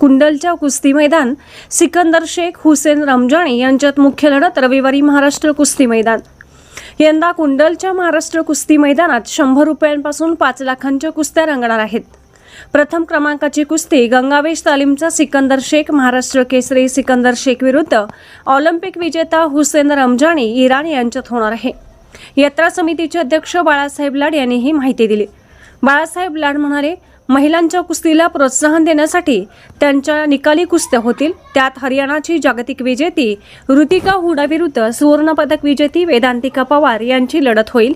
कुंडलच्या कुस्ती मैदान सिकंदर शेख हुसेन रमजाणी यांच्यात मुख्य लढत रविवारी महाराष्ट्र कुस्ती मैदान. यंदा कुंडलच्या महाराष्ट्र कुस्ती मैदानात शंभर रुपयांपासून पाच लाखांच्या कुस्त्या रंगणार आहेत. प्रथम क्रमांकाची कुस्ती गंगावेश तालीमचा सिकंदर शेख महाराष्ट्र केसरी सिकंदर शेख विरुद्ध ऑलिम्पिक विजेता हुसेन रमजाणी इराण यांच्यात होणार आहे. यात्रा समितीचे अध्यक्ष बाळासाहेब लाड यांनी ही माहिती दिली. बाळासाहेब लाड म्हणाले महिलांच्या कुस्तीला प्रोत्साहन देण्यासाठी त्यांच्या निकाली कुस्त्या होतील. त्यात हरियाणाची जागतिक विजेती ऋतिका हुडा विरुद्ध सुवर्णपदक विजेती वेदांतिका पवार यांची लढत होईल.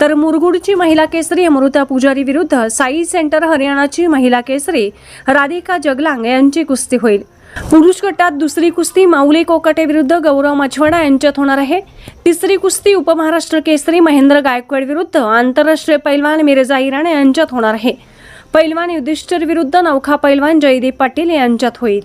तर मुरगुडची महिला केसरी अमृता पुजारी विरुद्ध साई सेंटर हरियाणाची महिला केसरी राधिका जगलांग यांची कुस्ती होईल. पुरुष गटात दुसरी कुस्ती माऊली कोकाटे विरुद्ध गौरव मछवाडा यांच्यात होणार आहे. तिसरी कुस्ती उपमहाराष्ट्र केसरी महेंद्र गायकवाड विरुद्ध आंतरराष्ट्रीय पैलवान मिरजा इराणे यांच्यात होणार आहे. पैलवान युधिष्ठिर विरुद्ध नौखा पैलवान जयदीप पाटील यांच्यात होईल.